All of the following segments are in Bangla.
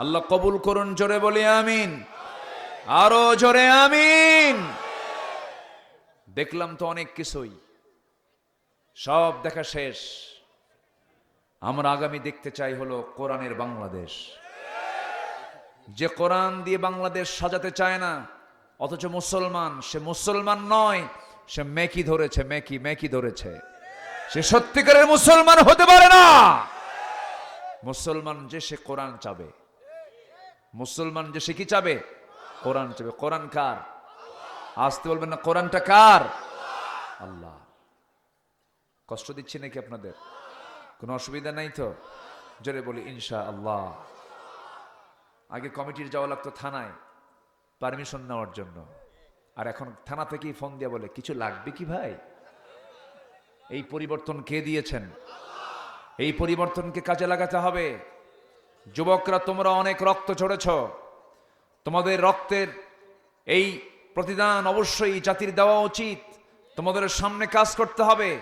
আল্লাহ কবুল করুন, জোরে বলি আমিন। আরও জোরে আমিন। দেখলাম তো অনেক কিছুই। সব দেখা শেষ। আমরা আগামী দেখতে চাই হলো কোরআনের বাংলাদেশ। যে কোরআন দিয়ে বাংলাদেশ সাজাতে চায় না, অথচ মুসলমান, সে মুসলমান নয়, সে মেকি ধরেছে, মেকি মেকি ধরেছে। সে সত্যিকারের মুসলমান হতে পারে না। মুসলমান যে সে কোরআন চাবে। মুসলমান যে সে কি চাবে? কোরআন চাবে। কোরআন কার? আসতে বলবেন না, কোরআনটা কার? আল্লাহ। কষ্ট দিচ্ছি নাকি আপনাদের? কোনো অসুবিধা নাই তো? জোরে বলি ইনশা আল্লাহ আগে কমিটির যাওয়া লাগতো থানায়, পারমিশন নেওয়ার জন্য। আর এখন থানা থেকেই ফোন দিয়ে বলে, কিছু লাগবে কি ভাই? এই পরিবর্তন কে দিয়েছেন? এই পরিবর্তনকে কাজে লাগাতে হবে? যুবকরা, তোমরা অনেক রক্ত ঝরেছ। তোমাদের রক্তের এই প্রতিদান অবশ্যই জাতির দেওয়া উচিত। তোমাদের সামনে কাজ করতে হবে,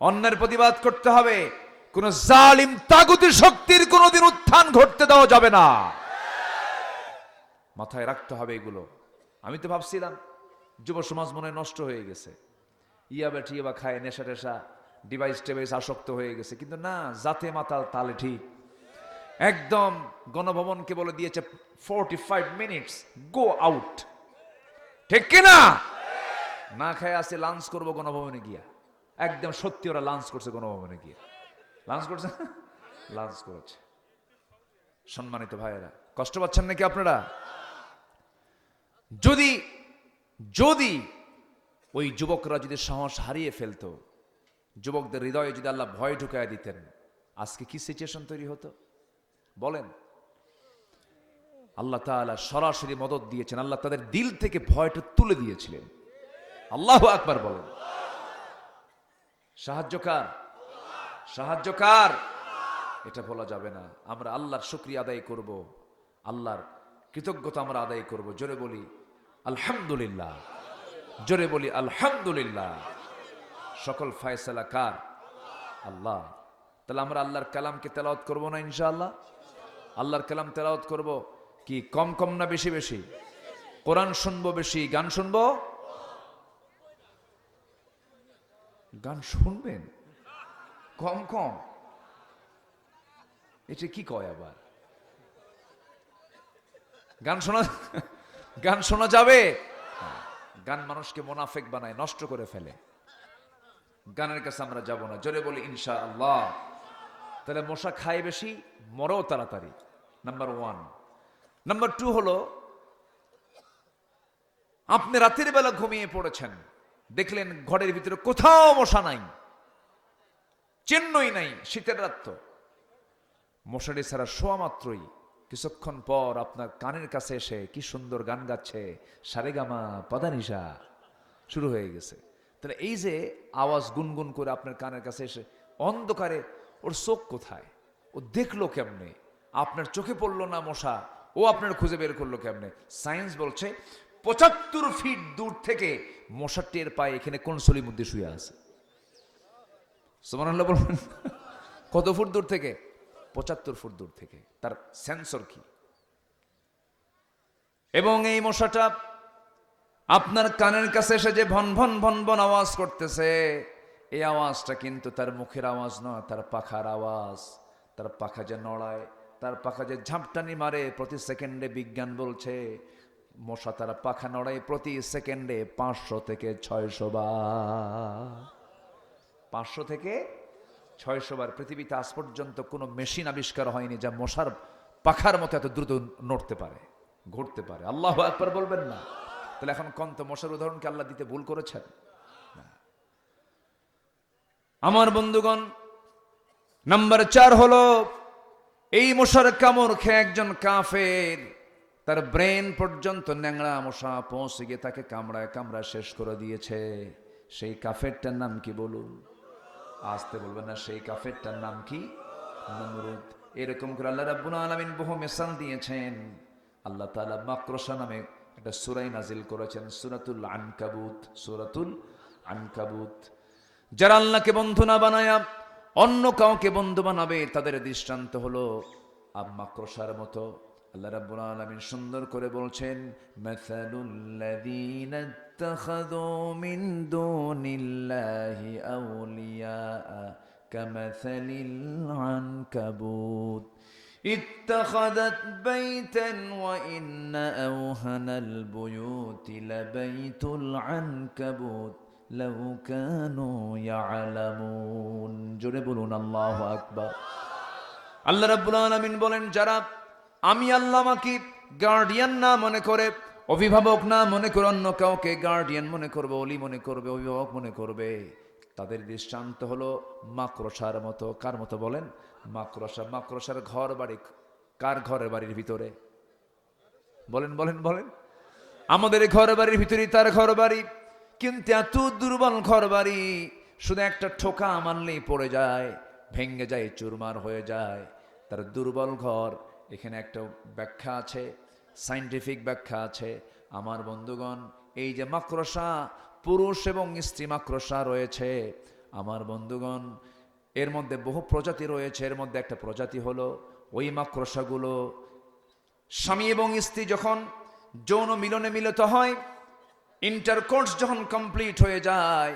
অন্যের প্রতিবাদ করতে হবে। কোন জালিম তাগুতি শক্তির কোনোদিন উত্থান ঘটতে দেওয়া যাবে না। মাথায় রাখতে হবে এগুলো। আমি তো ভাবছিলাম, যুব সমাজ মনে নষ্ট হয়ে গেছে। ইয়া বেটি বা খায়, নেশা টেশা ডিভাইস টেভাইস আসক্ত হয়ে গেছে। কিন্তু না, জাতে মাতাল তালে ঠিক। একদম গণভবনকে বলে দিয়েছে forty five minutes go out ঠিক কিনা না? খায় আসে লাঞ্চ করব গণভবনে গিয়া। একদম সত্যি ওরা লাঞ্চ করছে গণভবনে গিয়া। লাঞ্চ করছে? লাঞ্চ করেছে। সম্মানিত ভাইয়েরা, কষ্ট পাচ্ছেন নাকি আপনারা? যদি যদি ওই যুবকরা যদি সাহস হারিয়ে ফেলতো, যুবকদের হৃদয়ে যদি আল্লাহ ভয় ঢুকায় দিতেন, আজকে কি সিচুয়েশন তৈরি হতো? বলেন। আল্লাহ তাআলা সরাসরি মদত দিয়েছেন, আল্লাহ তাদের দিল থেকে ভয়টা তুলে দিয়েছিলেন। আল্লাহ আকবার বলেন। সাহায্যকার। সাহায্যকার। এটা বলা যাবে না। আমরা আল্লাহর শুক্রিয়া আদায় করব, আল্লাহর কৃতজ্ঞতা আমরা আদায় করব। জোরে বলি, আলহামদুলিল্লাহ। জোরে বলি, আলহামদুলিল্লাহ। সকল ফয়সালা কার? আল্লাহ। তাহলে আমরা আল্লাহর কালামকে তেলাওয়াত করব না ইনশাআল্লাহ? আল্লাহর কালাম তেলাওয়াত করব। কি? কম কম না বেশি বেশি? কোরআন শুনব বেশি, গান শুনব? গান শুনবেন? কম কম? এটা কি কয় আবার? গান শোনা গান শোনা যাবে? গান মানুষকে মোনাফেক বানায়, নষ্ট করে ফেলে। গানের কাছে আমরা যাব না। জোরে বলি ইনশা আল্লাহ তাহলে মশা খায় বেশি মরেও তাড়াতাড়ি। নাম্বার ওয়ান নাম্বার টু হলো, আপনি রাতের বেলা ঘুমিয়ে পড়েছেন। দেখলেন ঘরের ভিতরে কোথাও মশা নাই। চেন্নই নাই, শীতের রাত তো। মশারি ছাড়া শোয়া মাত্রই কিছুক্ষণ পর আপনার কানের কাছে এসে কি সুন্দর গান গাচ্ছে সারেগামা পদানিসা শুরু হয়ে গেছে। তাহলে এই যে আওয়াজ গুনগুন করে আপনার কানের কাছে এসে অন্ধকারে, ওর চোখ কোথায়? ও দেখল কেমনে? আপনার চোখে পড়ল না মশা? ও আপনার খুঁজে বের করল কেমনে? সায়েন্স বলছে, পঁচাত্তর ফিট দূর থেকে মশা টের পায় এখানে কোন সলির মধ্যে শুয়ে আছে। সুমান বলবেন। কত ফুট দূর থেকে? পঁচাত্তর ফুট দূর থেকে। তার সেন্সর কি? এবং এই মশাটা আপনার কানের কাছে এসে যে ভন ভন ভন ভন আওয়াজ করতেছে, এই আওয়াজটা কিন্তু তার মুখের আওয়াজ নয়, তার পাখার আওয়াজ। তার পাখা যে নড়ায় তার পাখা যে ঝাপটানি মারে, প্রতি সেকেন্ডে বিজ্ঞান বলছে, মশা তার পাখা নড়ায় প্রতি সেকেন্ডে পাঁচশো থেকে ছয়শো বার। পাঁচশো থেকে ছয়শো বার। পৃথিবীতে আজ পর্যন্ত কোনো মেশিন আবিষ্কার হয়নি যা মশার পাখার মতো এত দ্রুত নড়তে পারে, ঘুরতে পারে। আল্লাহ একবার বলবেন না। তাহলে এখন কন্ত, মশার উদাহরণকে আল্লাহ দিতে ভুল করেছেন? আমার বন্ধুগণ, নাম্বার চার হলো এই মশার কামড় খেয়ে একজন কাফের, তার ব্রেন পর্যন্ত ন্যাংড়া মশা পৌঁছে গিয়ে তাকে কামড়ায় কামড়ায় শেষ করে দিয়েছে। সেই কাফেরটার নাম কি বলুন? আসতে বলবেন না, সেই কাফেরটার নাম কি? নমরুদ। এরকম করে আল্লাহ রাব্বুল আলামিন বহু মেসাল দিয়েছেন। আল্লাহ তাআলা মাকরসা নামে একটা সূরাই নাজিল করেছেন, সূরাতুল আনকাবুত সূরাতুল আনকাবুত। যারা আল্লাহকে বন্ধু না বানায়া অন্য কাউকে বন্ধু বানাবে তাদের দৃষ্টান্ত হলো মাকড়সার মতো আল্লাহ রাব্বুল আলামিন সুন্দর করে বলছেন মাসালুল্লাযীনা ইত্তাখাযু মিন দুনিল্লাহি আউলিয়া কামাসালিল আনকাবুত اتخذت بيتا وإن أوهن البيوت لبيت العنكبوت لو كانوا يعلمون জোরে বলুন, আল্লাহু আকবার। আল্লাহ রাব্বুল আলামিন বলেন, যারা আমি আল্লাহ আমাকে গার্ডিয়ান না মনে করে, অভিভাবক না মনে করে, অন্য কাউকে গার্ডিয়ান মনে করবে অলি মনে করবে, অভিভাবক মনে করবে, তাদের দৃষ্টান্ত হলো মাকড়সার মতো। কার মতো বলেন? মাকড়সা, মাকড়সার ঘর বাড়ি, কার ঘরের বাড়ির ভিতরে? বলেন বলেন বলেন। আমাদের ঘর বাড়ির ভিতরে তার ঘর বাড়ি। কিন্তু এত দুর্বল ঘর বাড়ি শুধু একটা ঠোকা মানলেই পড়ে যায়, ভেঙে যায়, চুরমার হয়ে যায়। তার দুর্বল ঘর, এখানে একটা ব্যাখ্যা আছে সাইন্টিফিক ব্যাখ্যা আছে। আমার বন্ধুগণ, এই যে মাকড়সা, পুরুষ এবং স্ত্রী মাকড়সা রয়েছে। আমার বন্ধুগণ, এর মধ্যে বহু প্রজাতি রয়েছে। এর মধ্যে একটা প্রজাতি হলো ওই মাকড়সাগুলো। স্বামী এবং স্ত্রী যখন যৌন মিলনে মিলিত হয় ইন্টারকোর্স যখন কমপ্লিট হয়ে যায়,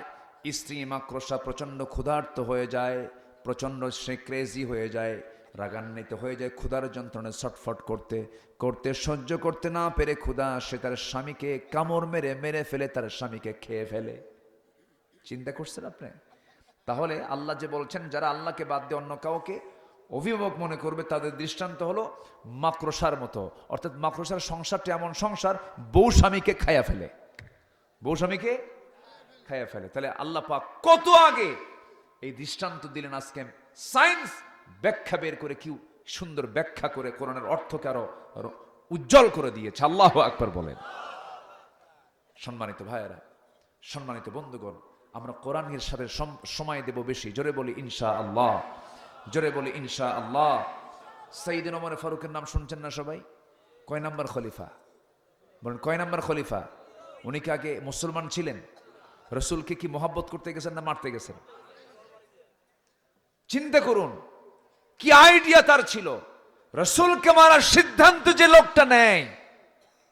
স্ত্রী মাকড়সা প্রচণ্ড ক্ষুধার্ত হয়ে যায়, প্রচণ্ড সে ক্রেজি হয়ে যায়, রাগান্বিত হয়ে যায়, ক্ষুধার যন্ত্রণায় ছটফট করতে করতে, সহ্য করতে না পেরে ক্ষুধা সে তার স্বামীকে কামড় মেরে মেরে ফেলে তার স্বামীকে খেয়ে ফেলে। চিন্তা করছেন আপনি? তাহলে আল্লাহ যে বলছেন, যারা আল্লাহকে বাদ দিয়ে অন্য কাউকে অভিভাবক মনে করবে, তাদের দৃষ্টান্ত হলো মাকড়সার মতো। অর্থাৎ মাকড়সার সংসারটি এমন সংসার, বউ স্বামীকে খায়া ফেলে। বউ স্বামীকে খায়া ফেলে। তাহলে আল্লাহ পাক কত আগে এই দৃষ্টান্ত দিলেন আজকে সায়েন্স ব্যাখ্যা বের করে, কি সুন্দর ব্যাখ্যা করে কোরআনের অর্থকে আরও উজ্জ্বল করে দিয়েছে। আল্লাহ আকবার বলেন। সম্মানিত ভাইয়েরা, সম্মানিত বন্ধুগণ, আমরা কোরআনের সাথে সময় দেব বেশি। জোরে বলি ইনশা আল্লাহ জোরে বলি ইনশা আল্লাহ সাইদিন ওমর ফারুকের নাম শুনছেন না সবাই? কয় নাম্বার খলিফা? বলেন, কয় নাম্বার খলিফা? উনি কি আগে মুসলমান ছিলেন? রসুলকে কি মোহাব্বত করতে গেছেন না মারতে গেছেন? চিন্তা করুন, কি আইডিয়া তার ছিল? রসুলকে মারার সিদ্ধান্ত যে লোকটা নেয়,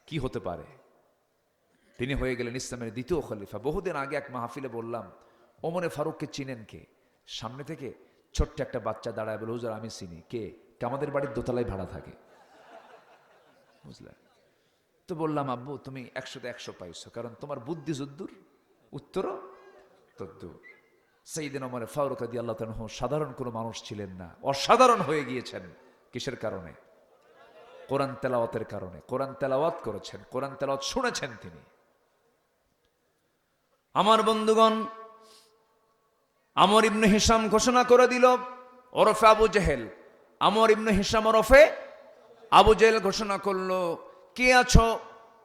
কি হতে পারে? তিনি হয়ে গেলেন ইসলামের দ্বিতীয় খলিফা। বহুদিন আগে এক মাহফিলে বললাম, ওমরে ফারুককে চিনেন কে? সামনে থেকে ছোট্ট একটা বাচ্চা দাঁড়ায় বলে, হুজুর, আমি চিনি। কে? আমাদের বাড়ির দোতলায় ভাড়া থাকে। বুঝলেন? তো বললাম, আব্বু, তুমি একশোতে একশো পাইছো, কারণ তোমার বুদ্ধি যদ্দুর, উত্তরও তদ্দুর। সেই দিন আমার ফারুক আদি আল্লাহ তাআলা সাধারণ কোনো মানুষ ছিলেন না, অসাধারণ হয়ে গিয়েছেন। কিসের কারণে? কোরআন তেলাওয়াতের কারণে। কোরআন তেলাওয়াত করেছেন, কোরআন তেলাওয়াত শুনেছেন তিনি। আমার বন্ধুগণ, আমর ইবনে হিসাম ঘোষণা করে দিল, ওরফে আবু জেহেল। আমর ইবনে হিসাম ওরফে আবু জেহেল ঘোষণা করল কে আছো?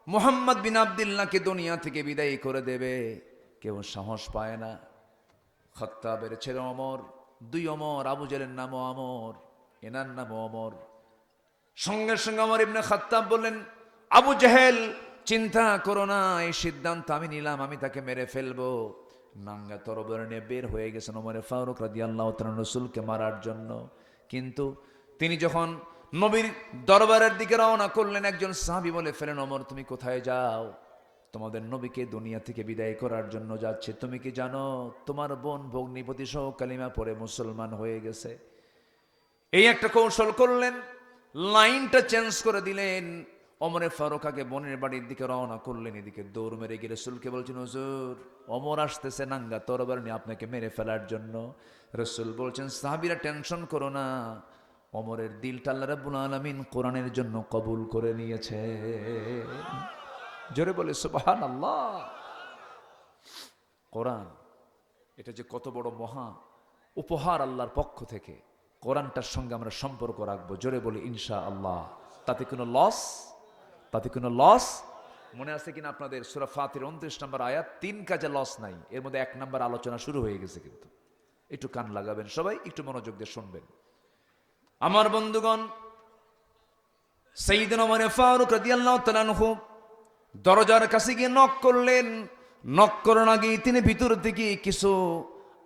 মোহাম্মদ বিন আবদুল্লাহকে দুনিয়া থেকে বিদায় করে দেবে? কেউ সাহস পায় না। খত্তাবের ছেলে অমর, দুই অমর, আবু জেলের নামও অমর, এনার নামও অমর। সঙ্গে সঙ্গে আমার ইবনে খাত্তাব বললেন, আবু জাহেল, চিন্তা করো না, এই সিদ্ধান্ত আমি নিলাম, আমি তাকে মেরে ফেলব। নাঙ্গা তরবর নিয়ে বের হয়ে গেছেন ওমরে ফারুক রাদি আল্লাহ রসুলকে মারার জন্য। কিন্তু তিনি যখন নবীর দরবারের দিকে রওনা করলেন একজন সাহাবি বলে ফেলেন অমর তুমি কোথায় যাও? তোমাদের নবীকে দুনিয়া থেকে বিদায় করার জন্য যাচ্ছে। তুমি কি জানো, তোমার বোন ভগ্নিপতি সহ কালিমা পরে মুসলমান হয়ে গেছে। এই একটা কৌশল করলেন, লাইনটা চেঞ্জ করে দিলেন। অমরে ফারুক আগে বোনের বাড়ির দিকে রওনা করলেন, এদিকে দৌড় মেরে গিয়ে রসুলকে বলছেন, হুজুর অমর আসতেছে নাঙ্গা, তরবার নিয়ে আপনাকে মেরে ফেলার জন্য। রসুল বলছেন, সাহাবিরা টেনশন করো না অমরের দিলটা আল্লাহ রাব্বুল আলামিন কোরআনের জন্য কবুল করে নিয়েছে। জোরে বলে সুবহান আল্লাহ কোরআন, এটা যে কত বড় মহা উপহার আল্লাহর পক্ষ থেকে, কোরআনটার সঙ্গে আমরা সম্পর্ক রাখব। জোরে বলি ইনশা আল্লাহ তাতে কোনো লস তাতে কোনো লস মনে আছে কিনা আপনাদের? সুরা ফাতির উনত্রিশ নম্বর আয়াত, তিন কাজে লস নাই। এর মধ্যে এক নম্বর আলোচনা শুরু হয়ে গেছে কিন্তু। একটু কান লাগাবেন সবাই, একটু মনোযোগ দিয়ে শুনবেন। আমার বন্ধুগণ সেইদিন আমার ফারুক রাদিয়াল্লাহু দরজার কাছে গিয়ে নক করলেন। নক করার আগে তিনি ভিতর থেকে কিছু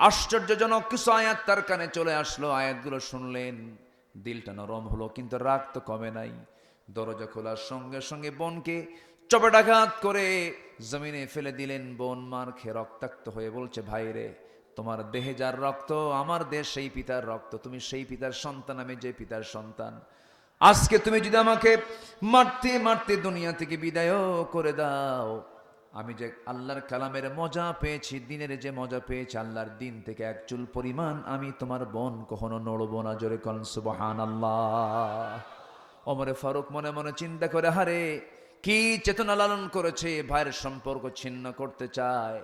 আশ্চর্যজনক কিছু আয়াত তার কানে চলে আসলো। আয়াতগুলো শুনলেন, দিলটা নরম হলো, কিন্তু রাগ তো কমে নাই। দরজা খোলার সঙ্গে সঙ্গে বোনকে চপেটাঘাত করে জমিনে ফেলে দিলেন। বোন মার খেয়ে রক্তাক্ত হয়ে বলছে, ভাই রে তোমার দেহে যার রক্ত, আমার দেশ সেই পিতার রক্ত, তুমি সেই পিতার সন্তান, আমি যে পিতার সন্তান। আজকে তুমি যদি আমাকে মারতে মারতে দুনিয়া থেকে বিদায়ও করে দাও, আমি যে আল্লাহর কালামের মজা পেয়েছি, দিনের যে মজা পেয়েছি, আল্লাহর দিন থেকে এক চুল পরিমাণ আমি তোমার বোন কখনো নড়বো না, জোরে কন সুবহান আল্লাহ অমরে ফারুক মনে মনে চিন্তা করে, হারে, কি চেতনা লালন করেছে, ভাইয়ের সম্পর্ক ছিন্ন করতে চায়।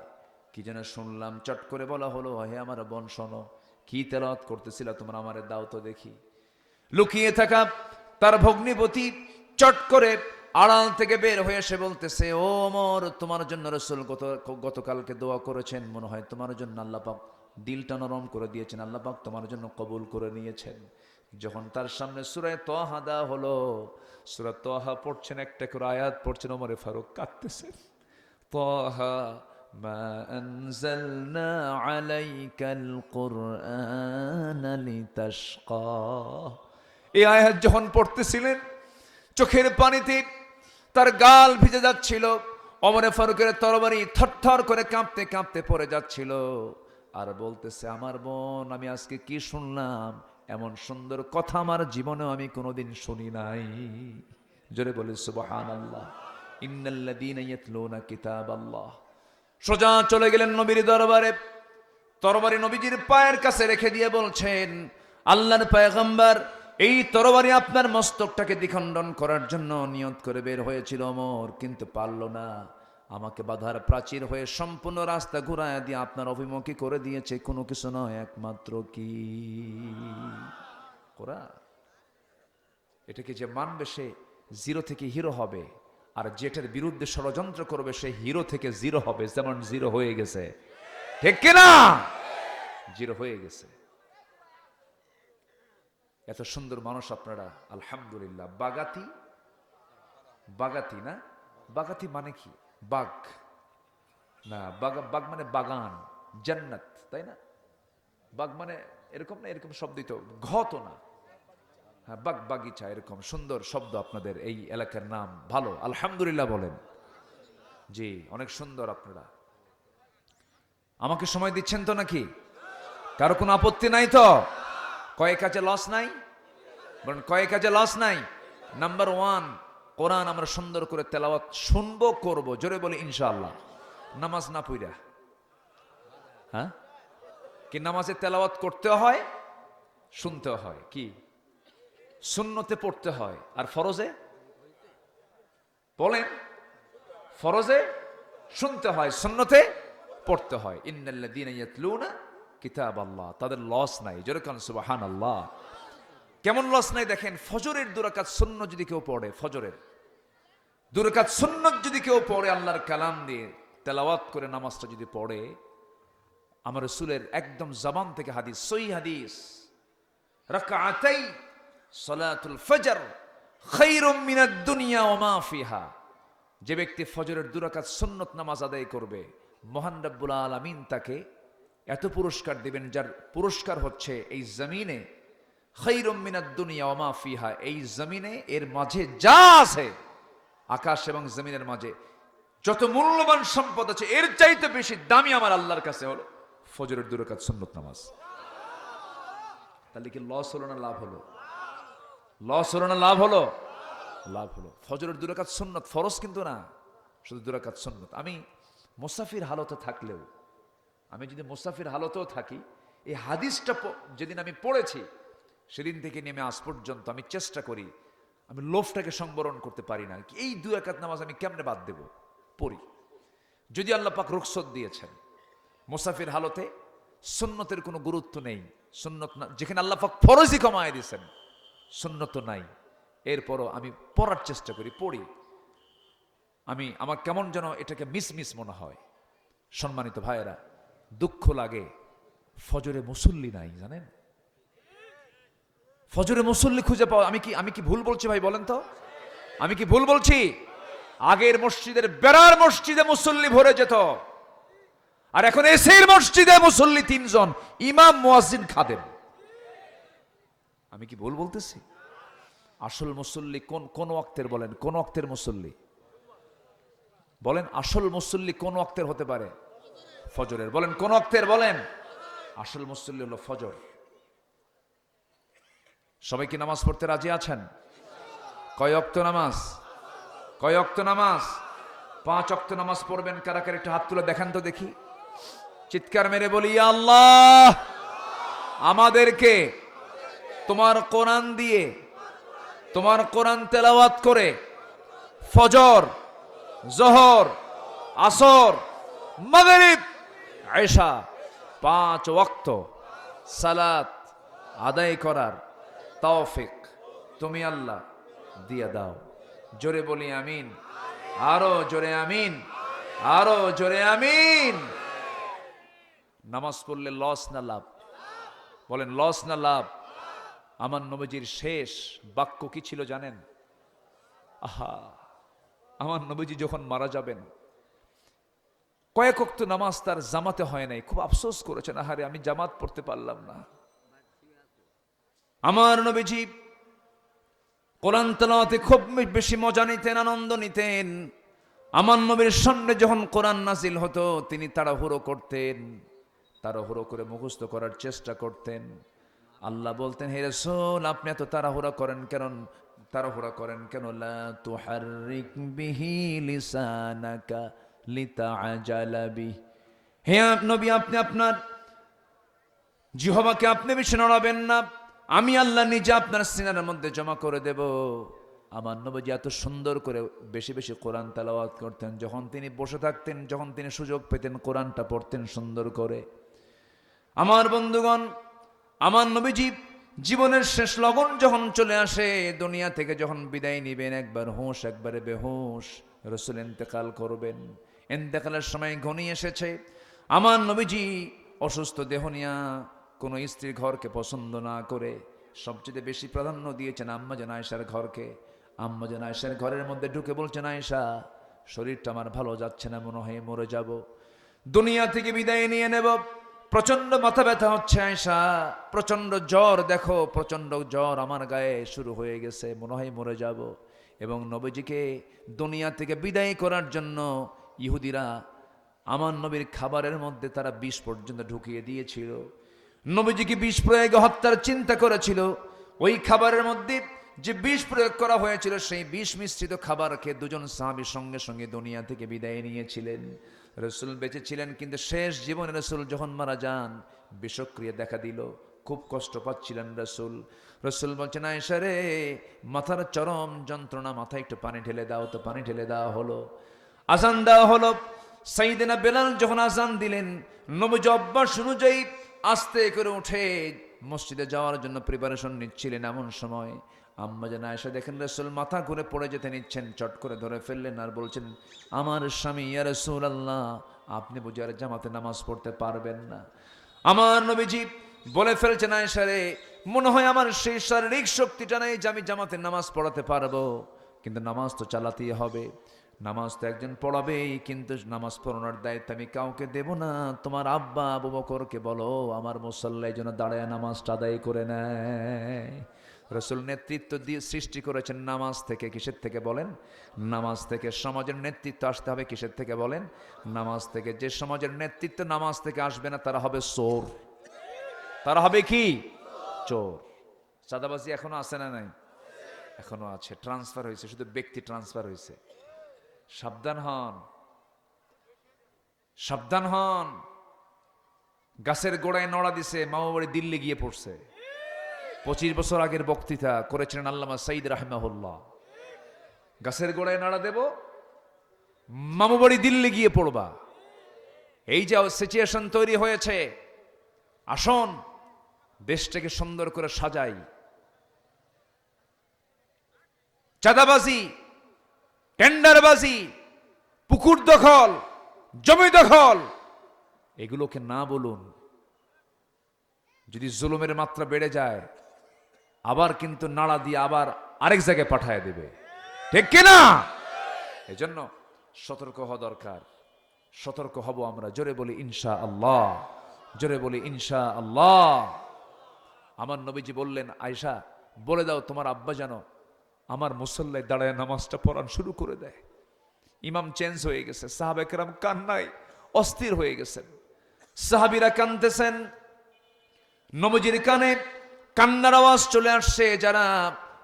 কি যেন শুনলাম, চট করে বলা হলো, হে আমার বোন, শোনো, কি তেলাওয়াত করতেছিল তোমরা, আমারে দাও তো দেখি। লুকিয়ে থাকা তার ভগ্নিপতি চট করে আড়াল থেকে বের হয়ে এসে বলতেছে, ও মর তোমার জন্য রসুল গত, গতকালকে দোয়া করেছেন, মনে হয় তোমার জন্য আল্লাহ পাক দিলটা নরম করে দিয়েছেন আল্লাপাক তোমার জন্য কবুল করে নিয়েছেন। যখন তার সামনে সুরায় তহা দেওয়া হলো সুরা তহা পড়ছেন, একটা করে আয়াত পড়ছেন, ওমরে ফারুক কাঁদতেছেন। তহা ما أنزلنا عليك القرآن لتشقى এই আয়াত যখন পড়তেছিলেন চোখের পানিতে তার গাল ভিজে যাচ্ছিল অমরে ফারুকের তরবারি থরথর করে কাঁপতে কাঁপতে পড়ে যাচ্ছিল আর বলতেছে আমার বোন আমি আজকে কি শুনলাম এমন সুন্দর কথা আমার জীবনেও আমি কোনোদিন শুনি নাই জোরে বলে সুবহান আল্লাহ ইন্নাল্লাযীনা ইয়াতলুনা কিতাব আল্লাহ সোজা চলে গেলেন নবীর দরবারে। তরবারি নবীজির পায়ের কাছে রেখে দিয়ে বলছেন, আল্লাহর পায়গাম্বার, এই তরবারি আপনার মস্তকটাকে দ্বিখণ্ডন করার জন্য নিয়ত করে বের হয়েছিল অমর, কিন্তু পারল না। আমাকে বাধার প্রাচীর হয়ে সম্পূর্ণ রাস্তা ঘুরায় দিয়ে আপনার অভিমুখী করে দিয়েছে, কোনো কিছু নয়, একমাত্র কি? কোরা এটাকে যে মানবে সে? জিরো থেকে হিরো হবে। আর যেটার বিরুদ্ধে ষড়যন্ত্র করবে, সে হিরো থেকে জিরো হবে, যেমন জিরো হয়ে গেছে। ঠিক কিনা জিরো হয়ে গেছে। এত সুন্দর মানুষ আপনারা, আলহামদুলিল্লাহ। বাগাতি? বাগাতি না? বাগাতি মানে কি? বাগ না বাগ বাগ মানে বাগান, জান্নাত, তাই না? বাগ মানে এরকম না, এরকম শব্দই তো, ঘ তো না। হ্যাঁ বাগ বাগিচা এরকম সুন্দর শব্দ আপনাদের এই এলাকার নাম। ভালো, আলহামদুলিল্লাহ বলেন। জি, অনেক সুন্দর আপনারা। আমাকে সময় দিচ্ছেন তো নাকি? কারও কোনো আপত্তি নাই তো? কয়েক কাজে লস নাই? বলেন, কয়েক কাজে লস নাই? নাম্বার ওয়ান কোরআন আমরা সুন্দর করে তেলাওয়াত শুনব, করব, জোরে বলি ইনশাআল্লাহ। নামাজ না পুইরা। হ্যাঁ? কি নামাজে তেলাওয়াত করতে হয়? শুনতে হয়। কি? সুন্নতে পড়তে হয়। আর ফরজে? বলেন। ফরজে শুনতে হয়, সুন্নতে পড়তে হয়। ইন্নাল্লাযীনা ইয়াতলুনা কিতাব আল্লাহ তাদের লস নাই। যেরকম সুবাহান আল্লাহ কেমন লস নাই দেখেন, ফজরের দুরাকাত শূন্য যদি কেউ পড়ে, ফজরের। দুরাকাত শূন্য যদি কেউ পড়ে, আল্লাহর কালাম দিয়ে তেলাওয়াত করে নামাজটা যদি পড়ে, আমার রসুলের একদম জবান থেকে হাদিস সই হাদিস রাকাতাই সলাতুল ফজর মিনাদ দুনিয়া ওয়া মা ফিহা। যে ব্যক্তি ফজরের দুরাকাত সুন্নত নামাজ আদায় করবে, মহান রব্বুল আলামিন তাকে এত পুরস্কার দিবেন যার পুরস্কার হচ্ছে এই জমিনে মিনাদ দুনিয়া ওমা এই জমিনে এর মাঝে যা আছে, আকাশ এবং জমিনের মাঝে, যত মূল্যবান সম্পদ আছে, এর চাইতে বেশি দামি আমার আল্লাহর কাছে হলো ফজরের দুরাকাত সুন্নত নামাজ। তাহলে কি লস হলো না লাভ হলো? লস হলো না লাভ হলো? লাভ হলো। ফজরের দুরাকাত সুন্নত ফরজ কিন্তু না। শুধু দুরাকাত সুন্নত। আমি মুসাফির হালতে থাকলেও, আমি যদি মুসাফির হালতেও থাকি, এই হাদিসটা যেদিন আমি পড়েছি, সেদিন থেকে নেমে আজ পর্যন্ত আমি চেষ্টা করি, আমি লোভটাকে সংবরণ করতে পারি না। এই দু একাত নামাজ আমি কেমনে বাদ দেব? পড়ি। যদি আল্লাহ পাক রুখসত দিয়েছেন, মুসাফির হালতে সুন্নতের কোনো গুরুত্ব নেই। সুন্নত না, যেখানে আল্লাহ পাক ফরজই কমায় দিয়েছেন। সুন্নত নাই। এরপরও আমি পড়ার চেষ্টা করি, পড়ি। আমি, আমার কেমন যেন এটাকে মিস মিস মনে হয়। সম্মানিত ভাইয়েরা, দুঃখ লাগে, ফজরে মুসল্লি নাই, জানেন? ফজরে মুসল্লি খুঁজে পাওয়া, আমি কি আমি কি ভুল বলছি ভাই, বলেন তো? আমি কি ভুল বলছি? আগের মসজিদের বেড়ার মসজিদে মুসল্লি ভরে যেত। আর এখন এসের মসজিদে মুসল্লি তিনজন, ইমাম মুয়াজ্জিন খাদেম। আমি কি ভুল বলতেছি? আসল মুসল্লি কোন কোন অক্তের বলেন? কোন অক্তের মুসল্লি? বলেন, আসল মুসল্লি কোন অক্তের হতে পারে? ফজরের। বলেন, কোন অক্তের বলেন, আসল মুসল্লি হলো ফজর। সবাই কি নামাজ পড়তে রাজি আছেন? কয় অক্ত নামাজ? কয় অক্ত নামাজ? পাঁচ অক্ত নামাজ পড়বেন, কারা কারা একটু হাত তুলে দেখান তো দেখি। চিৎকার মেরে বলি, আল্লাহ, আমাদেরকে তোমার কোরআন দিয়ে, তোমার কোরআন তেলাওয়াত করে, ফজর, জহর, আসর, মাগরিব, আয়েশা, পাঁচ ওয়াক্ত সালাত আদায় করার তৌফিক তুমি আল্লাহ দিয়ে দাও। জোরে বলি আমিন। আরও জোরে আমিন। আরও জোরে আমিন। নামাজ পড়লে লস না লাভ? বলেন লস না লাভ? আমার নবীজির শেষ বাক্য কি ছিল জানেন? আহা, আমার নবীজি যখন মারা যাবেন, কয়েক অক্ত নামাজ তার জামাতে হয় নাই। খুব আফসোস করেছেন, আহারে, আমি জামাত পড়তে পারলাম না। আমার নবীজি কোরআন তেলাওয়াতে খুব বেশি মজা নিতেন, আনন্দ নিতেন। আমার নবীর সামনে যখন কোরআন নাজিল হতো, তিনি তাড়াহুড়ো করতেন, তাড়াহুড়ো করে মুখস্থ করার চেষ্টা করতেন। আল্লাহ বলতেন, হে রসুল, আপনি এত তাড়াহুড়া করেন কেন? তাড়াহুড়া করেন কেন? লা তুহাররিক বিহি লিসানাকা লিতাআজালা বিহি। হে নবী, আপনি আপনার জিহবাকে আপনি বেশি নড়াবেন না। আমি আল্লাহ নিজে আপনার সিনার মধ্যে জমা করে দেব। আমার নবজি এত সুন্দর করে বেশি বেশি কোরআন তালাওয়াত করতেন। যখন তিনি বসে থাকতেন, যখন তিনি সুযোগ পেতেন, কোরআনটা পড়তেন সুন্দর করে। আমার বন্ধুগণ আমার নবীজি জীবনের শেষ লগন যখন চলে আসে, দুনিয়া থেকে যখন বিদায় নিবেন, একবার হুঁশ, একবারে বেহুশ, রসুল ইন্তেকাল করবেন। ইন্তেকালের সময় ঘনিয়ে এসেছে। আমার নবীজি অসুস্থ দেহ নিয়া কোনো স্ত্রীর ঘরকে পছন্দ না করে সবচেয়ে বেশি প্রাধান্য দিয়েছেন আম্মা যেন আয়সার ঘরকে। আম্মা যেন আয়সার ঘরের মধ্যে ঢুকে বলছেন আয়সা শরীরটা আমার ভালো যাচ্ছে না, মনে হয় মরে যাব। দুনিয়া থেকে বিদায় নিয়ে নেব। প্রচণ্ড মাথা ব্যথা হচ্ছে আয়সা প্রচণ্ড জ্বর, দেখো প্রচণ্ড জ্বর আমার গায়ে শুরু হয়ে গেছে, মনে হয় মরে যাব। এবং নবীজিকে দুনিয়া থেকে বিদায় করার জন্য ইহুদিরা আমার নবীর খাবারের মধ্যে তারা বিষ পর্যন্ত ঢুকিয়ে দিয়েছিল। নবীজিকে বিষ প্রয়োগে হত্যার চিন্তা করেছিল। ওই খাবারের মধ্যে যে বিষ প্রয়োগ করা হয়েছিল, সেই বিষ মিশ্রিত খাবার খেয়ে দুজন সাহাবির সঙ্গে সঙ্গে দুনিয়া থেকে বিদায় নিয়েছিলেন। রসুল বেঁচে ছিলেন, কিন্তু শেষ জীবনে রসুল যখন মারা যান, বিষক্রিয়া দেখা দিল। খুব কষ্ট পাচ্ছিলেন রসুল। রসুল বলছেন আয়সা মাথার চরম যন্ত্রণা, মাথায় একটু পানি ঢেলে দাও তো, পানি ঢেলে দেওয়া হলো। আজান দেওয়া হলো। সাইদিনা বেলাল যখন আজান দিলেন, নবজ অভ্যাস অনুযায়ী আস্তে করে উঠে মসজিদে যাওয়ার জন্য প্রিপারেশন নিচ্ছিলেন এমন সময়। আম্মা যেন আয়সা দেখেন, রসুল মাথা ঘুরে পড়ে যেতে নিচ্ছেন, চট করে ধরে ফেললেন আর বলছেন, আমার স্বামী, ইয়া রসুল আল্লাহ আপনি বুঝে আর জামাতে নামাজ পড়তে পারবেন না। আমার নবীজি বলে ফেলছেন আয়সা রে, মনে হয় আমার সেই শারীরিক শক্তিটা নেই যে আমি জামাতে নামাজ পড়াতে পারব। কিন্তু নামাজ তো চালাতেই হবে। নামাজ তো একজন পড়াবেই, কিন্তু নামাজ পড়ানোর দায়িত্ব আমি কাউকে দেব না। তোমার আব্বা আবু বকরকে বলো, আমার মুসল্লাই যেন দাঁড়ায় নামাজটা আদায় করে নেয়। রসুল নেতৃত্ব দিয়ে সৃষ্টি করেছেন, নামাজ থেকে কিসের থেকে বলেন? নামাজ থেকে সমাজের নেতৃত্ব আসতে হবে কিসের থেকে বলেন? নামাজ থেকে যে সমাজের নেতৃত্ব নামাজ থেকে আসবে না, তারা হবে চোর। তারা হবে কি? চোর। চাঁদাবাজি এখনও আছে না নাই? এখনও আছে। ট্রান্সফার হয়েছে, শুধু ব্যক্তি ট্রান্সফার হয়েছে। সাবধান হন। সাবধান হন। গাছের গোড়ায় নড়া দিছে মামা বাড়ি দিল্লি গিয়ে পড়ছে। পঁচিশ বছর আগের বক্তৃতা করেছিলেন আল্লামা সাইদ রাহমাহুল্লাহ। গাছের গোড়ায় নাড়া দেব, মামু বাড়ি দিল্লি গিয়ে পড়বা। এই যে সিচুয়েশন তৈরি হয়েছে, আসুন দেশটাকে সুন্দর করে সাজাই। চাঁদাবাজি, টেন্ডারবাজি, পুকুর দখল, জমি দখল, এগুলোকে না বলুন, যদি জুলুমের মাত্রা বেড়ে যায় আবার কিন্তু নাড়া দিয়ে আবার আরেক জায়গায় পাঠায় দেবে। ঠিক কিনা এই জন্য সতর্ক হওয়া দরকার। সতর্ক হব আমরা। জোরে বলি ইনশা আল্লাহ জোরে বলি ইনশা আল্লাহ আমার নবীজি বললেন আয়সা বলে দাও তোমার আব্বা যেন আমার মুসল্লায় দাঁড়ায় নামাজটা পড়ান শুরু করে দেয়। ইমাম চেঞ্জ হয়ে গেছে সাহাবেকরাম কান্নায় অস্থির হয়ে গেছেন। সাহাবিরা কানতেছেন নবজির কানে কান্নার আওয়াজ চলে আসছে যারা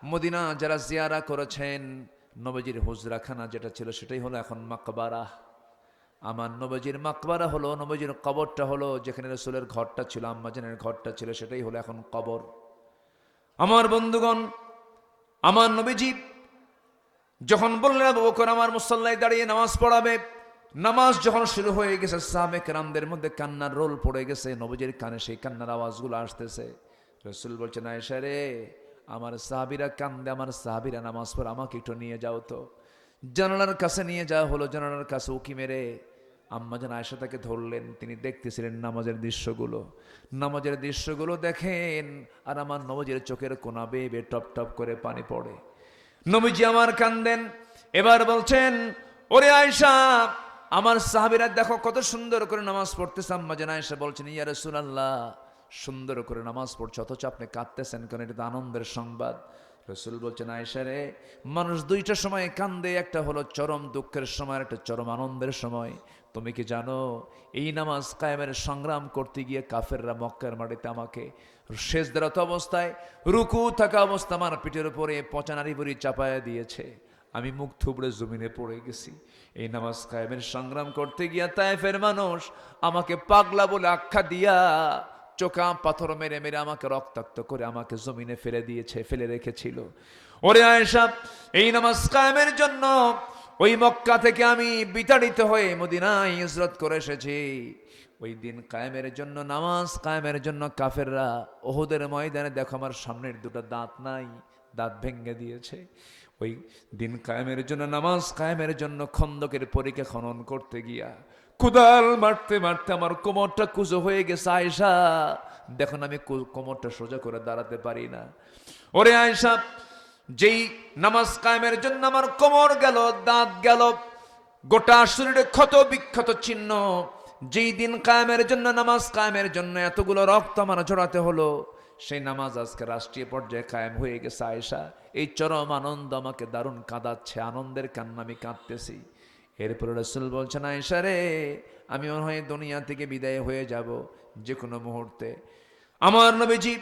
মদিনা যারা জিয়ারা করেছেন। নবজির হুজরাখানা যেটা ছিল সেটাই হলো এখন মাকবারা। আমার নবজির মাকবারা হলো, নবজির কবরটা হলো, যেখানে রসুলের ঘরটা ছিল আম্মাজানের ঘরটা ছিল, সেটাই হলো এখন কবর। আমার বন্ধুগণ, আমার নবীজি যখন বললেন, আবু বকর আমার মুসল্লায় দাঁড়িয়ে নামাজ পড়াবে। নামাজ যখন শুরু হয়ে গেছে সাবেক রামদের মধ্যে কান্নার রোল পড়ে গেছে। নবজির কানে সেই কান্নার আওয়াজগুলো আসতেছে। রসুল বলছেন আয়সা রে আমার সাহাবিরা কান্দে, আমার সাহাবিরা নামাজ পড়ে, আমাকে একটু নিয়ে যাও তো। জানালার কাছে নিয়ে যাওয়া হলো জানালার কাছে উকি মেরে আম্মা যেন আয়সা তাকে ধরলেন। তিনি দেখতেছিলেন নামাজের দৃশ্যগুলো। নামাজের দৃশ্যগুলো দেখেন, আর আমার নবজের চোখের কোনা বেয়ে টপ টপ করে পানি পড়ে। নবীজি আমার কান্দেন, এবার বলছেন, ওরে আয়সা আমার সাহাবিরা দেখো কত সুন্দর করে নামাজ পড়তেছে। আম্মা যেন আয়সা বলছেন, ইয়া রাসূলুল্লাহ সুন্দর করে নামাজ পড়ছে, অথচ আপনি কাঁদতেছেন কারণ এটা আনন্দের সংবাদ। রসুল বলছেন আয়সা রে, মানুষ দুইটা সময় কান্দে, একটা হলো চরম দুঃখের সময় একটা চরম আনন্দের সময়। তুমি কি জানো, এই নামাজ কায়েমের সংগ্রাম করতে গিয়ে কাফেররা মক্কার মাটিতে আমাকে শেষদারত অবস্থায়, রুকু থাকা অবস্থা আমার পিঠের উপরে পচানারি বুড়ি চাপায়া দিয়েছে। আমি মুখ থুবড়ে জমিনে পড়ে গেছি। এই নামাজ কায়েমের সংগ্রাম করতে গিয়া তাইফের মানুষ আমাকে পাগলা বলে আখ্যা দিয়া চোখা পাথর মেরে মেরে আমাকে রক্তাক্ত করে আমাকে জমিনে ফেলে দিয়েছে, ফেলে রেখেছিল। ওরে আয়েশা, এই নামাজ কায়েমের জন্য ওই মক্কা থেকে আমি বিতাড়িত হয়ে মদিনায় ইজরত করে এসেছি। ওই দিন কায়েমের জন্য, নামাজ কায়েমের জন্য কাফেররা ওহুদের ময়দানে, দেখো আমার সামনের দুটো দাঁত নাই, দাঁত ভেঙে দিয়েছে। ওই দিন কায়েমের জন্য, নামাজ কায়েমের জন্য খন্দকের পরীক্ষা খনন করতে গিয়া কুদাল মারতে মারতে আমার কোমরটা কুজো হয়ে গেছে আয়সা দেখুন, আমি কোমরটা সোজা করে দাঁড়াতে পারি না। ওরে আয়সা যেই নামাজ কায়েমের জন্য আমার কোমর গেল, দাঁত গেল, গোটা শরীরে ক্ষত বিক্ষত চিহ্ন, যেই দিন কায়েমের জন্য, নামাজ কায়েমের জন্য এতগুলো রক্ত আমার জড়াতে হলো, সেই নামাজ আজকে রাষ্ট্রীয় পর্যায়ে কায়েম হয়ে গেছে, আয়েশা। এই চরম আনন্দ আমাকে দারুণ কাঁদাচ্ছে, আনন্দের কান্না আমি কাঁদতেছি। এরপরে রসুল বলছেন, আয়েশা রে, আমি মনে হয় দুনিয়া থেকে বিদায় হয়ে যাব যে কোনো মুহূর্তে। আমার নবীজি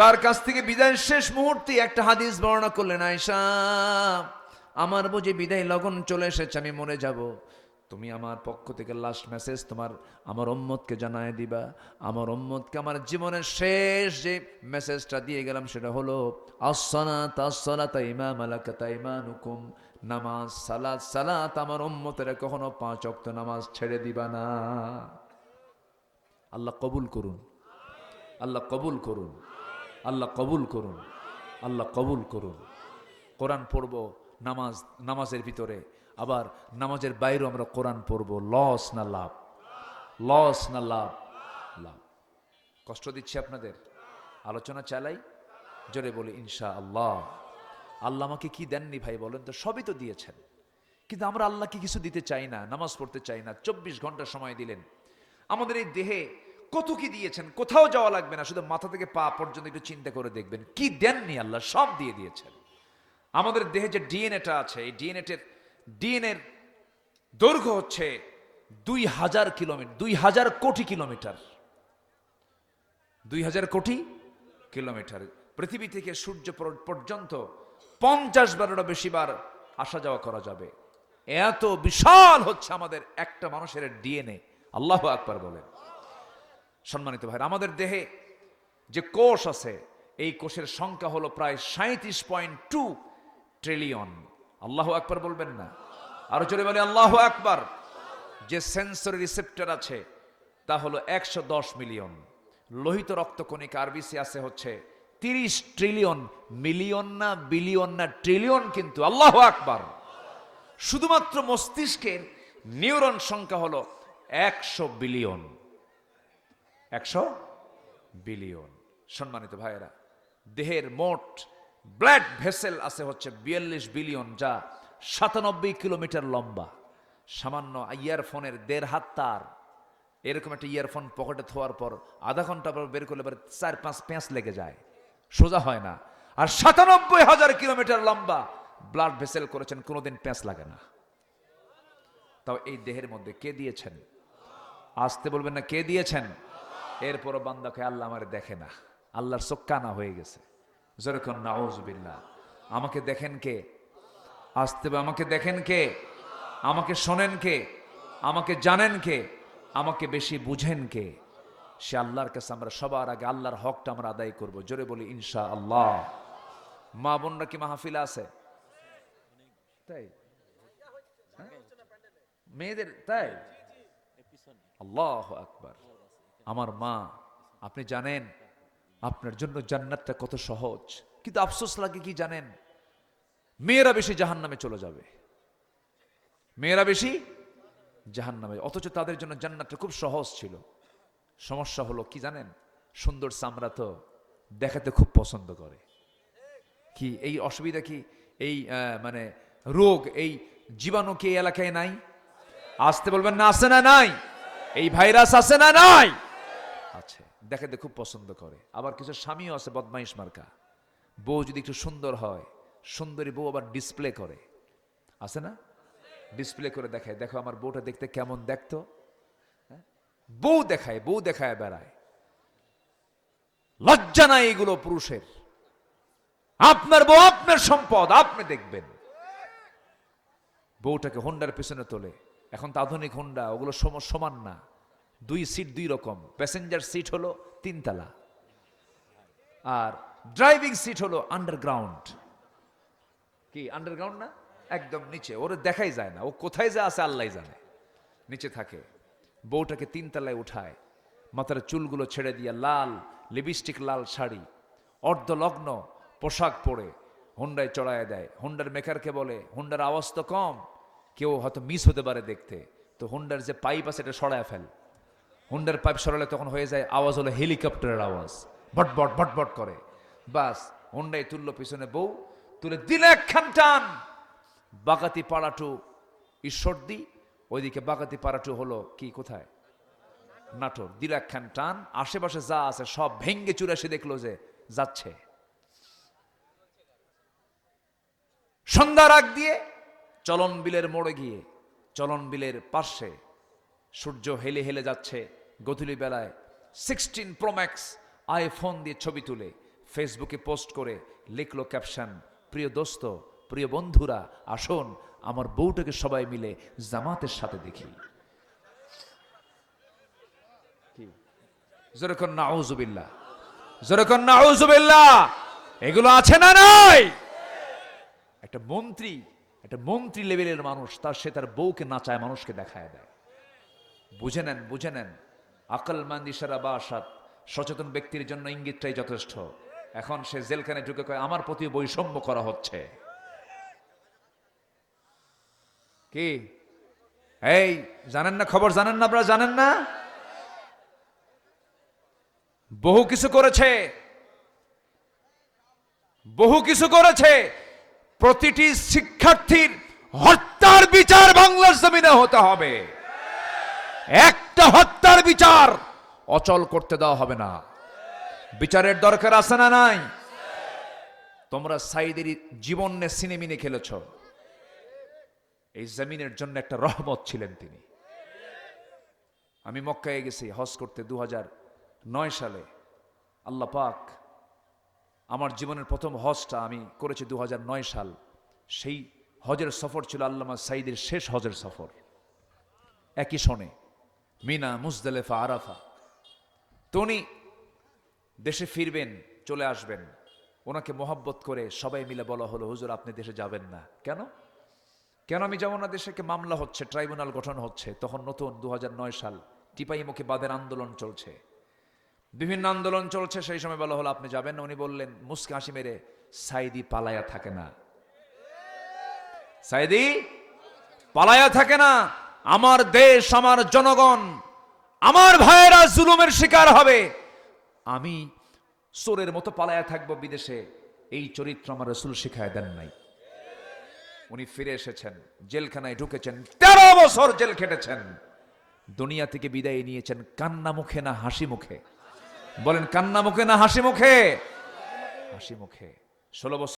তার কাছ থেকে বিদায়ের শেষ মুহূর্তে একটা হাদিস বর্ণনা করলেন, আয়েশা, আমার বুঝি বিদায় লগন চলে এসেছে, আমি মরে যাব। তুমি আমার পক্ষ থেকে লাস্ট মেসেজ তোমার, আমার উম্মতকে জানায় দিবা। আমার উম্মতকে আমার জীবনের শেষ যে মেসেজটা দিয়ে গেলাম সেটা হলো, আসসালাত আসসালাত ইমাম আলাকাতা ইমানুকুম নামাজ, সালাত সালাত আমার উম্মতের কখনো পাঁচ অক্ত নামাজ ছেড়ে দিবা না। আল্লাহ কবুল করুন। আল্লাহ কবুল করুন। আল্লাহ কবুল করুন। আল্লাহ কবুল করুন। কোরআন পড়ব, নামাজ, নামাজের ভিতরে। আবার নামাজের বাইরেও আমরা কোরআন পড়ব। লস না লাভ? লস না লাভ? লাভ। কষ্ট দিচ্ছি আপনাদের? আলোচনা চালাই? জোরে বলি ইনশা আল্লাহ আল্লাহ আমাকে কি দেননি ভাই বলেন তো? সবই তো দিয়েছেন। কিন্তু আমরা আল্লাহকে কিছু দিতে চাই না, নামাজ পড়তে চাই না, চব্বিশ ঘণ্টা সময় দিলেন। আমাদের এই দেহে কত কি দিয়েছেন, কোথাও যাওয়া লাগবে না, শুধু মাথা থেকে পা পর্যন্ত একটু চিন্তা করে দেখবেন। কি দেননি আল্লাহ? সব দিয়ে দিয়েছেন। আমাদের দেহে যে ডিএনএটা আছে, এই ডিএনএটের, ডিএনএর দৈর্ঘ্য হচ্ছে দুই হাজার কিলোমিটার দুই হাজার কোটি কিলোমিটার। দুই হাজার কোটি কিলোমিটার। পৃথিবী থেকে সূর্য পর্যন্ত পঞ্চাশ বারেরও বেশি বার আসা যাওয়া করা যাবে। এত বিশাল হচ্ছে আমাদের একটা মানুষের ডিএনএ। আল্লাহ আকবার বলেন। সম্মানিত ভাই আমাদের দেহে যে কোষ আছে, এই কোষের সংখ্যা হলো প্রায় সাঁত্রিশ পয়েন্ট টু ট্রিলিয়ন। আল্লাহ আকবার বলবেন না? আরও জোরে বলে, আল্লাহ আকবার। যে সেন্সরি রিসেপ্টর আছে, তা হলো একশো দশ মিলিয়ন। লোহিত রক্তকণিকা আরবিসি আছে হচ্ছে তিরিশ ট্রিলিয়ন মিলিয়ন না বিলিয়ন না ট্রিলিয়ন কিন্তু আল্লাহ আকবার। শুধুমাত্র মস্তিষ্কের নিউরন সংখ্যা হলো একশো বিলিয়ন একশো বিলিয়ন সম্মানিত ভাইয়েরা, দেহের মোট ব্লাড ভেসেল আছে হচ্ছে বিয়াল্লিশ বিলিয়ন যা সাতানব্বই কিলোমিটার লম্বা। সামান্য ইয়ারফোনের দেড় হাত তার। এরকম একটা ইয়ারফোন পকেটে থোয়ার পর আধা ঘণ্টা পর বের করলে চার পাঁচ প্যাঁচ লেগে যায়। সোজা হয় না। আর সাতানব্বই হাজার কিলোমিটার লম্বা ব্লাড ভেসেল করেছেন, কোনোদিন প্যাঁচ লাগে না। তাও এই দেহের মধ্যে কে দিয়েছেন? আসতে বলবেন না, কে দিয়েছেন? এরপরও বান্দাকে আল্লাহ আমার দেখে না। আল্লাহর চোক্কানা হয়ে গেছে। যেরকম নাউজবিল্লাহ। আমাকে দেখেন কে? আসতে আমাকে দেখেন কে? আমাকে শোনেন কে? আমাকে জানেন কে? আমাকে বেশি বুঝেন কে? সে আল্লাহর কাছে আমরা সবার আগে আল্লাহর হকটা আমরা আদায় করব। জোরে বলি ইনশা আল্লাহ মা বোনরা কি মাহফিল আছে? তাই? হ্যাঁ? মেয়েদের, তাই? আল্লাহ আকবার। আমার মা, আপনি জানেন, আপনার জন্য জান্নাতটা কত সহজ। কিন্তু আফসোস লাগে কি জানেন? মেয়েরা বেশি জাহান নামে চলে যাবে। মেয়েরা বেশি জাহান নামে অথচ তাদের জন্য জান্নাতটা খুব সহজ ছিল। সমস্যা হলো কি জানেন? সুন্দর চামড়া তো দেখাতে খুব পছন্দ করে। কি, এই অসুবিধা কি? এই মানে রোগ এই জীবাণু কি এলাকায় নাই? আসতে বলবেন না, আছে না নাই? এই ভাইরাস আছে না নাই? আছে, দেখাতে খুব পছন্দ করে। আবার কিছু স্বামীও আছে, বদমাইশ মার্কা। বউ যদি একটু সুন্দর হয়, সুন্দরী বউ আবার ডিসপ্লে করে। আছে না? ডিসপ্লে করে দেখায়। দেখো আমার বউটা দেখতে কেমন দেখতো? বউ দেখায় বউ দেখায় বেড়ায়। লজ্জা নাই এগুলো পুরুষের। আপনার বউ আপনার সম্পদ, আপনি দেখবেন। বউটাকে হোন্ডার পেছনে তোলে। এখন তো আধুনিক হোন্ডা ওগুলো সম- সমান না। দুই সিট দুই রকম। প্যাসেঞ্জার সিট হলো তিনতলা। আর ড্রাইভিং সিট হলো আন্ডারগ্রাউন্ড কি আন্ডারগ্রাউন্ড না? একদম নিচে। ওরে দেখাই যায় না। ও কোথায় যা আছে আল্লাহ জানে। নিচে থাকে। বউটাকে তিনতলায় উঠায়। মাথার চুলগুলো ছেড়ে দিয়ে লাল, লিপস্টিক লাল শাড়ি, অর্ধলগ্ন পোশাক পরে হুন্ডায় চড়ায় দেয়। হুন্ডার মেকারকে বলে, হুন্ডার আওয়াজ তো কম, কেউ হয়তো মিস হতে পারে দেখতে। তো হুন্ডার যে পাইপ আছে এটা সরায় ফেল। হুন্ডার পাইপ সরালে তখন হয়ে যায়, আওয়াজ হলো হেলিকপ্টারের আওয়াজ। বটবট বটবট করে। বাস, হুন্ডায় তুললো পিছনে বউ, তুলে দিলে একখান টান। বাগাতি পাড়াটু ঈশ্বরদি ওইদিকে বাগাতি পাড়াটু হলো কি কোথায়? নাটোর। দিল একখান টান, আশেপাশে যা আছে সব ভেঙ্গে চুরে এসে দেখল যে যাচ্ছে। সন্ধ্যার আগ দিয়ে চলন বিলের মোড়ে গিয়ে, চলন বিলের পাশে সূর্য হেলে হেলে যাচ্ছে গধূলি বেলায়। সিক্সটিন প্রোম্যাক্স আইফোন দিয়ে ছবি তুলে ফেসবুকে পোস্ট করে লিখলো ক্যাপশন প্রিয় দোস্ত, প্রিয় বন্ধুরা, আসুন আমার বউটাকে সবাই মিলে জামাতের সাথে দেখি। এগুলো আছে না নাই? একটা মন্ত্রী একটা মন্ত্রী লেভেলের মানুষ, তার সে তার বউকে নাচায়, মানুষকে দেখায় দেয়। বুঝে নেন বুঝে নেন। আকল মান্দিসারা বা আসাদ সচেতন ব্যক্তির জন্য ইঙ্গিতটাই যথেষ্ট। এখন সে জেলখানে ঢুকে কয়, আমার প্রতি বৈষম্য করা হচ্ছে। কি? এই, জানেন না খবর জানেন না আপনারা জানেন না? বহু কিছু করেছে। বহু কিছু করেছে। প্রতিটি শিক্ষার্থীর হত্যার বিচার বাংলার জমিনে হতে হবে। একটা হত্যার বিচার অচল করতে দেওয়া হবে না। বিচারের দরকার আছে না নাই? তোমরা সাইদের জীবন নে সিনেমিনে খেলেছ। এই জমিনের জন্য একটা রহমত ছিলেন তিনি। আমি মক্কায় গেছি, হজ করতে দু নয় সালে। আল্লাহ পাক আমার জীবনের প্রথম হজটা আমি করেছি দু নয় সাল। সেই হজের সফর ছিল আল্লামা সাইদের শেষ হজের সফর। একই শোনে মিনা, মুজদালেফা, আরাফা। তো উনি দেশে ফিরবেন, চলে আসবেন। ওনাকে মোহাব্বত করে সবাই মিলে বলা হলো, হুজুর, আপনি দেশে যাবেন না। কেন? কেন আমি যাব না দেশে? কে মামলা হচ্ছে, ট্রাইব্যুনাল গঠন হচ্ছে, তখন নতুন দু হাজার নয় সাল টিপাইমুখী বাদের আন্দোলন চলছে। বিভিন্ন আন্দোলন চলছে, সেই সময় বলা হলো, আপনি যাবেন? উনি বললেন, মুসকে হাসি মেরে সাইদি পালায়া থাকে না। সাইদি পালায়া থাকে না। আমার দেশ, আমার জনগণ, আমার ভাইয়েরা জুলুমের শিকার হবে। আমি সোরের মতো পালায়া থাকব বিদেশে। এই চরিত্র আমার রসুল শিখায় দেন নাই। উনি ফিরে এসেছেন, জেলখানায় ঢুকেছেন, তেরো বছর জেল খেটেছেন। দুনিয়া থেকে বিদায় নিয়েছেন কান্না মুখে না হাসি মুখে? বলেন, কান্না মুখে না হাসি মুখে? হাসি মুখে। ষোলো বছর